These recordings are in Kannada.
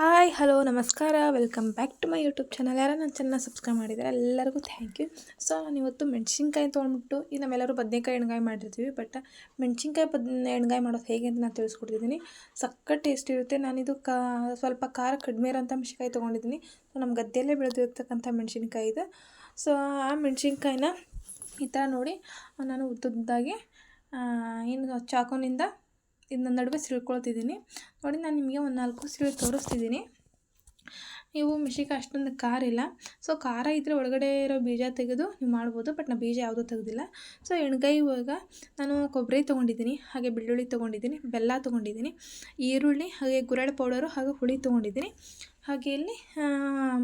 ಹಾಯ್, ಹಲೋ, ನಮಸ್ಕಾರ. Welcome back to my YouTube channel ಯಾರು ನನ್ನ ಚೆನ್ನಾಗಿ ಸಬ್ಸ್ಕ್ರೈಬ್ ಮಾಡಿದ್ದಾರೆ ಎಲ್ಲರಿಗೂ ಥ್ಯಾಂಕ್ ಯು ಸೊ ನಾನು ಇವತ್ತು ಮೆಣಸಿನ್ಕಾಯಿ ತೊಗೊಂಡ್ಬಿಟ್ಟು ಈಗ ನಾವೆಲ್ಲರೂ ಬದನೆಕಾಯಿ ಎಣ್ಗಾಯಿ ಮಾಡಿರ್ತೀವಿ ಬಟ್ ಮೆಣಸಿನ್ಕಾಯಿ ಬದ್ ಎಣ್ಗಾಯಿ ಮಾಡೋದು ಹೇಗೆ ಅಂತ ನಾನು ತಿಳಿಸ್ಕೊಡ್ತಿದ್ದೀನಿ. ಸಕ್ಕ ಟೇಸ್ಟ್ ಇರುತ್ತೆ. ನಾನಿದು ಕಾ, ಸ್ವಲ್ಪ ಖಾರ ಕಡಿಮೆ ಇರೋಂಥ ಮೆಣಸಿನ್ಕಾಯಿ ತೊಗೊಂಡಿದ್ದೀನಿ. ಸೊ ನಮ್ಮ ಗದ್ದೆಯಲ್ಲೇ ಬೆಳೆದಿರ್ತಕ್ಕಂಥ ಮೆಣಸಿನ್ಕಾಯಿ ಇದು. ಸೊ ಆ ಮೆಣಸಿನ್ಕಾಯಿನ ಈ ಥರ ನೋಡಿ, ನಾನು ಉದ್ದುದ್ದಾಗಿ ಏನು ಚಾಕುನಿಂದ ಇದನ್ನ ನಡುವೆ ಸಿಳ್ಕೊಳ್ತಿದ್ದೀನಿ. ನೋಡಿ, ನಾನು ನಿಮಗೆ ಒಂದು ನಾಲ್ಕು ಸಿಳಿ ತೋರಿಸ್ತಿದ್ದೀನಿ. ನೀವು ಮೆಣಸಿನ್ಕಾಯಿ ಅಷ್ಟೊಂದು ಖಾರ ಇಲ್ಲ. ಸೊ ಖಾರ ಇದ್ದರೆ ಒಳಗಡೆ ಇರೋ ಬೀಜ ತೆಗೆದು ನೀವು ಮಾಡ್ಬೋದು ಬಟ್ ನಾನು ಬೀಜ ಯಾವುದೂ ತೆಗೆದಿಲ್ಲ. ಸೊ ಎಣ್ಗಾಯಿ ಇವಾಗ ನಾನು ಕೊಬ್ಬರಿ ತೊಗೊಂಡಿದ್ದೀನಿ, ಹಾಗೆ ಬೆಳ್ಳುಳ್ಳಿ ತೊಗೊಂಡಿದ್ದೀನಿ, ಬೆಲ್ಲ ತೊಗೊಂಡಿದ್ದೀನಿ, ಈರುಳ್ಳಿ, ಹಾಗೆ ಗುರಳ್ ಪೌಡರು ಹಾಗೆ ಹುಳಿ ತೊಗೊಂಡಿದ್ದೀನಿ, ಹಾಗೆ ಇಲ್ಲಿ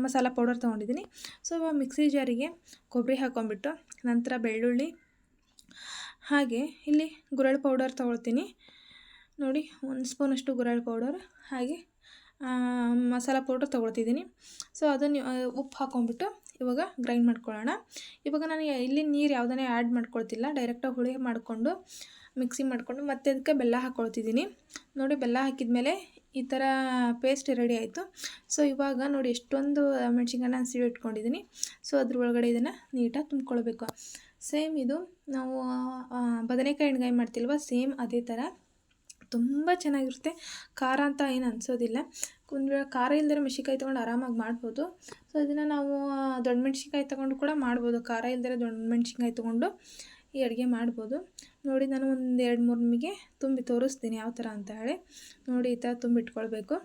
ಮಸಾಲ ಪೌಡರ್ ತೊಗೊಂಡಿದ್ದೀನಿ. ಸೊ ಮಿಕ್ಸಿ ಜಾರಿಗೆ ಕೊಬ್ಬರಿ ಹಾಕ್ಕೊಂಬಿಟ್ಟು ನಂತರ ಬೆಳ್ಳುಳ್ಳಿ, ಹಾಗೆ ಇಲ್ಲಿ ಗುರಳ್ ಪೌಡರ್ ತೊಗೊಳ್ತೀನಿ. ನೋಡಿ, ಒಂದು ಸ್ಪೂನಷ್ಟು ಗುರಾಳ್ ಪೌಡರ್ ಹಾಗೆ ಮಸಾಲ ಪೌಡರ್ ತೊಗೊಳ್ತಿದ್ದೀನಿ. ಸೊ ಅದನ್ನು ಉಪ್ಪು ಹಾಕ್ಕೊಂಬಿಟ್ಟು ಇವಾಗ ಗ್ರೈಂಡ್ ಮಾಡ್ಕೊಳ್ಳೋಣ. ಇವಾಗ ನಾನು ಇಲ್ಲಿ ನೀರು ಯಾವುದನ್ನೇ ಆ್ಯಡ್ ಮಾಡ್ಕೊಳ್ತಿಲ್ಲ ಡೈರೆಕ್ಟಾಗಿ ಹುಳಿ ಮಾಡಿಕೊಂಡು ಮಿಕ್ಸಿ ಮಾಡಿಕೊಂಡು, ಮತ್ತೆ ಅದಕ್ಕೆ ಬೆಲ್ಲ ಹಾಕ್ಕೊಳ್ತಿದ್ದೀನಿ ನೋಡಿ, ಬೆಲ್ಲ ಹಾಕಿದ ಮೇಲೆ ಈ ಥರ ಪೇಸ್ಟ್ ರೆಡಿ ಆಯಿತು. ಸೊ ಇವಾಗ ನೋಡಿ, ಎಷ್ಟೊಂದು ಮೆಣಸಿನ್ಕಾಯಿ ನಾನು ಸಿಡಿ ಇಟ್ಕೊಂಡಿದ್ದೀನಿ. ಸೊ ಅದ್ರ ಒಳಗಡೆ ಇದನ್ನು ನೀಟಾಗಿ ತುಂಬ್ಕೊಳ್ಬೇಕು. ಸೇಮ್ ಇದು, ನಾವು ಬದನೆಕಾಯಿ ಎಣ್ಗಾಯಿ ಮಾಡ್ತಿಲ್ವ ಸೇಮ್ ಅದೇ ಥರ ತುಂಬ ಚೆನ್ನಾಗಿರುತ್ತೆ. ಖಾರ ಅಂತ ಏನು ಅನಿಸೋದಿಲ್ಲ. ಒಂದು ಖಾರ ಇಲ್ಲದಿರೋ ಮೆಣಸಿಕಾಯಿ ತೊಗೊಂಡು ಆರಾಮಾಗಿ ಮಾಡ್ಬೋದು. ಸೊ ಇದನ್ನು ನಾವು ದೊಡ್ಡ ಮೆಣ್ಸಿನ್ಕಾಯಿ ತೊಗೊಂಡು ಕೂಡ ಮಾಡ್ಬೋದು. ಖಾರ ಇಲ್ಲದಿರೋ ದೊಡ್ಡ ಮೆಣ್ಸಿನ್ಕಾಯಿ ತೊಗೊಂಡು ಈ ಅಡುಗೆ ಮಾಡ್ಬೋದು. ನೋಡಿ, ನಾನು ಒಂದು ಎರಡು ಮೂರು ನಿಮಗೆ ತುಂಬಿ ತೋರಿಸ್ತೀನಿ ಯಾವ ಥರ ಅಂತ ಹೇಳಿ. ನೋಡಿ, ಈ ಥರ ತುಂಬಿಟ್ಕೊಳ್ಬೇಕು.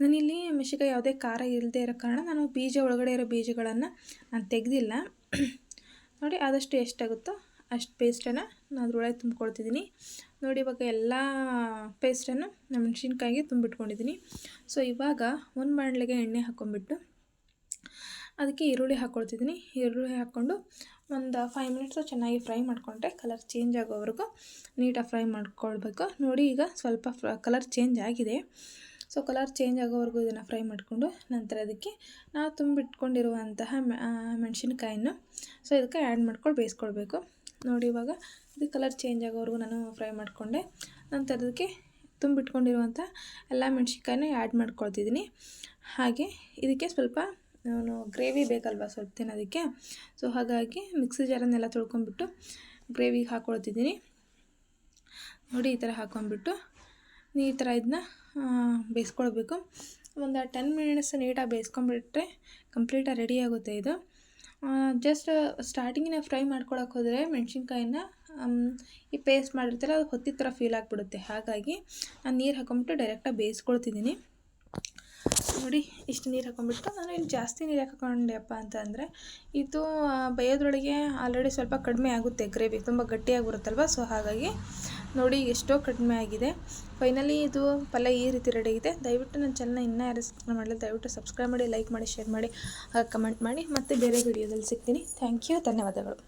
ನಾನಿಲ್ಲಿ ಮೆಣಸಿನ್ಕಾಯಿ ಯಾವುದೇ ಖಾರ ಇಲ್ಲದೆ ಇರೋ ಕಾರಣ ನಾನು ಬೀಜ, ಒಳಗಡೆ ಇರೋ ಬೀಜಗಳನ್ನು ನಾನು ತೆಗೆದಿಲ್ಲ. ನೋಡಿ, ಆದಷ್ಟು ಎಷ್ಟಾಗುತ್ತೋ ಅಷ್ಟು ಪೇಸ್ಟನ್ನು ನಾನು ಅದ್ರೊಳಗೆ ತುಂಬ್ಕೊಳ್ತಿದ್ದೀನಿ. ನೋಡಿ ಇವಾಗ ಎಲ್ಲ ಪೇಸ್ಟನ್ನು ನಾನು ಮೆಣಸಿನ್ಕಾಯಿಗೆ ತುಂಬಿಟ್ಕೊಂಡಿದ್ದೀನಿ ಸೊ ಇವಾಗ ಒಂದು ಬಾಣಲೆಗೆ ಎಣ್ಣೆ ಹಾಕ್ಕೊಂಬಿಟ್ಟು ಅದಕ್ಕೆ ಈರುಳ್ಳಿ ಹಾಕ್ಕೊಳ್ತಿದ್ದೀನಿ ಈರುಳ್ಳಿ ಹಾಕ್ಕೊಂಡು ಒಂದು ಫೈವ್ ಮಿನಿಟ್ಸು ಚೆನ್ನಾಗಿ ಫ್ರೈ ಮಾಡಿಕೊಂಡ್ರೆ ಕಲರ್ ಚೇಂಜ್ ಆಗೋವರೆಗೂ ನೀಟಾಗಿ ಫ್ರೈ ಮಾಡ್ಕೊಳ್ಬೇಕು. ನೋಡಿ ಈಗ ಸ್ವಲ್ಪ ಕಲರ್ ಚೇಂಜ್ ಆಗಿದೆ. ಸೊ ಕಲರ್ ಚೇಂಜ್ ಆಗೋವರೆಗೂ ಇದನ್ನು ಫ್ರೈ ಮಾಡಿಕೊಂಡು ನಂತರ ಅದಕ್ಕೆ ನಾವು ತುಂಬಿಟ್ಕೊಂಡಿರುವಂತಹ ಮೆಣಸಿನ್ಕಾಯನ್ನು ಸೊ ಇದಕ್ಕೆ ಆ್ಯಡ್ ಮಾಡ್ಕೊಂಡು ಬೇಯಿಸ್ಕೊಳ್ಬೇಕು. ನೋಡಿ ಇವಾಗ ಇದು ಕಲರ್ ಚೇಂಜ್ ಆಗೋವರೆಗೂ ನಾನು ಫ್ರೈ ಮಾಡಿಕೊಂಡೆ. ನಂತರ ಅದಕ್ಕೆ ತುಂಬಿಟ್ಕೊಂಡಿರುವಂಥ ಎಲ್ಲ ಮೆಣಸಿನ್ಕಾಯನ್ನು ಆ್ಯಡ್ ಮಾಡ್ಕೊಳ್ತಿದ್ದೀನಿ. ಹಾಗೆ ಇದಕ್ಕೆ ಸ್ವಲ್ಪ ನಾನು ಗ್ರೇವಿ ಬೇಕಲ್ವ ಸ್ವಲ್ಪ ತಿನ್ನೋದಕ್ಕೆ ಸೊ ಹಾಗಾಗಿ ಮಿಕ್ಸಿ ಜಾರನ್ನೆಲ್ಲ ತೊಳ್ಕೊಂಡ್ಬಿಟ್ಟು ಗ್ರೇವಿಗೆ ಹಾಕ್ಕೊಳ್ತಿದ್ದೀನಿ ನೋಡಿ ಈ ಥರ ಹಾಕ್ಕೊಂಬಿಟ್ಟು ಈ ಥರ ಇದನ್ನ ಬೇಯಿಸ್ಕೊಳ್ಬೇಕು. ಒಂದು ಟೆನ್ ಮಿನಿಟ್ಸ್ ನೀಟಾಗಿ ಬೇಯಿಸ್ಕೊಂಬಿಟ್ರೆ ಕಂಪ್ಲೀಟಾಗಿ ರೆಡಿ ಆಗುತ್ತೆ ಇದು. ಜಸ್ಟ್ ಸ್ಟಾರ್ಟಿಂಗಿನ ಫ್ರೈ ಮಾಡ್ಕೊಳಕ್ಕೆ ಹೋದರೆ ಮೆಣಸಿನ್ಕಾಯಿನ ಈ ಪೇಸ್ಟ್ ಮಾಡಿರ್ತಾರೆ ಅದು ಹೊತ್ತಿದ ಥರ ಫೀಲ್ ಆಗಿಬಿಡುತ್ತೆ. ಹಾಗಾಗಿ ನಾನು ನೀರು ಹಾಕೊಂಬಿಟ್ಟು ಡೈರೆಕ್ಟಾಗಿ ಬೇಯಿಸ್ಕೊಳ್ತಿದ್ದೀನಿ. ನೋಡಿ, ಇಷ್ಟು ನೀರು ಹಾಕೊಂಡ್ಬಿಟ್ಟು ನಾನು ಇಲ್ಲಿ ಜಾಸ್ತಿ ನೀರು ಹಾಕೊಂಡೆಪ್ಪ ಅಂತಂದರೆ, ಇದು ಬೇಯೋದ್ರೊಳಗೆ ಆಲ್ರೆಡಿ ಸ್ವಲ್ಪ ಕಡಿಮೆ ಆಗುತ್ತೆ ಗ್ರೇವಿ ತುಂಬ ಗಟ್ಟಿಯಾಗಿ ಬರುತ್ತಲ್ವ? ಸೊ ಹಾಗಾಗಿ ನೋಡಿ, ಎಷ್ಟೋ ಕಡಿಮೆ ಆಗಿದೆ. ಫೈನಲಿ ಇದು ಪಲ್ಯ ಈ ರೀತಿ ರೆಡಿ ಆಗಿದೆ. ದಯವಿಟ್ಟು ನನ್ನ ಚಾನಲ್ನ ಇನ್ನೂ ಯಾರು ಸಬ್ಸ್ಕ್ರೈಬ್ ಮಾಡಲಿ ದಯವಿಟ್ಟು ಸಬ್ಸ್ಕ್ರೈಬ್ ಮಾಡಿ ಲೈಕ್ ಮಾಡಿ ಶೇರ್ ಮಾಡಿ ಕಮೆಂಟ್ ಮಾಡಿ. ಮತ್ತೆ ಬೇರೆ ವಿಡಿಯೋದಲ್ಲಿ ಸಿಗ್ತೀನಿ. ಥ್ಯಾಂಕ್ ಯು ಧನ್ಯವಾದಗಳು.